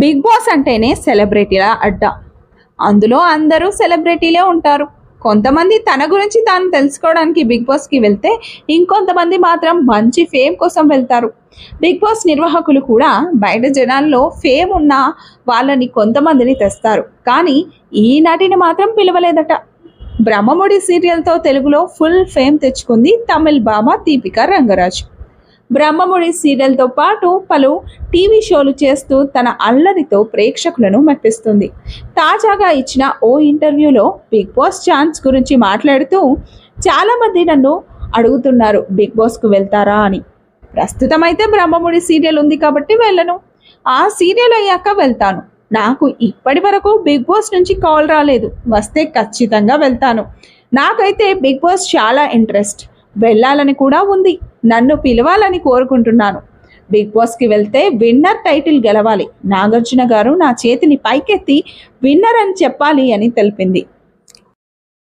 Big boss అంటేనే సెలబ్రిటీల అడ్డ. అందులో అందరూ సెలబ్రిటీలే ఉంటారు. కొంతమంది తన గురించి తాను తెలుసుకోవడానికి బిగ్ బాస్కి వెళ్తే ఇంకొంతమంది మాత్రం మంచి ఫేమ్ కోసం వెళ్తారు. బిగ్ బాస్ నిర్వాహకులు కూడా బయట జనాల్లో ఫేమ్ ఉన్న వాళ్ళని కొంతమందిని తెస్తారు. కానీ ఈ నటిని మాత్రం పిలవలేదట. బ్రహ్మముడి సీరియల్తో తెలుగులో ఫుల్ ఫేమ్ తెచ్చుకుంది తమిళ్ బామ దీపిక రంగరాజు. బ్రహ్మముడి సీరియల్తో పాటు పలు టీవీ షోలు చేస్తూ తన అల్లరితో ప్రేక్షకులను మెప్పిస్తుంది. తాజాగా ఇచ్చిన ఓ ఇంటర్వ్యూలో బిగ్ బాస్ ఛాన్స్ గురించి మాట్లాడుతూ చాలామంది నన్ను అడుగుతున్నారు బిగ్ బాస్కు వెళ్తారా అని. ప్రస్తుతం అయితే బ్రహ్మముడి సీరియల్ ఉంది కాబట్టి వెళ్ళను. ఆ సీరియల్ అయ్యాక వెళ్తాను. నాకు ఇప్పటి వరకు బిగ్ బాస్ నుంచి కాల్ రాలేదు. వస్తే ఖచ్చితంగా వెళ్తాను. నాకైతే బిగ్ బాస్ చాలా ఇంట్రెస్ట్. వెళ్ళాలని కూడా ఉంది. నన్ను పిలవాలని కోరుకుంటున్నాను. బిగ్ బాస్కి వెళ్తే విన్నర్ టైటిల్ గెలవాలి. నాగార్జున గారు నా చేతిని పైకెత్తి విన్నర్ అని చెప్పాలి అని తెలిపింది.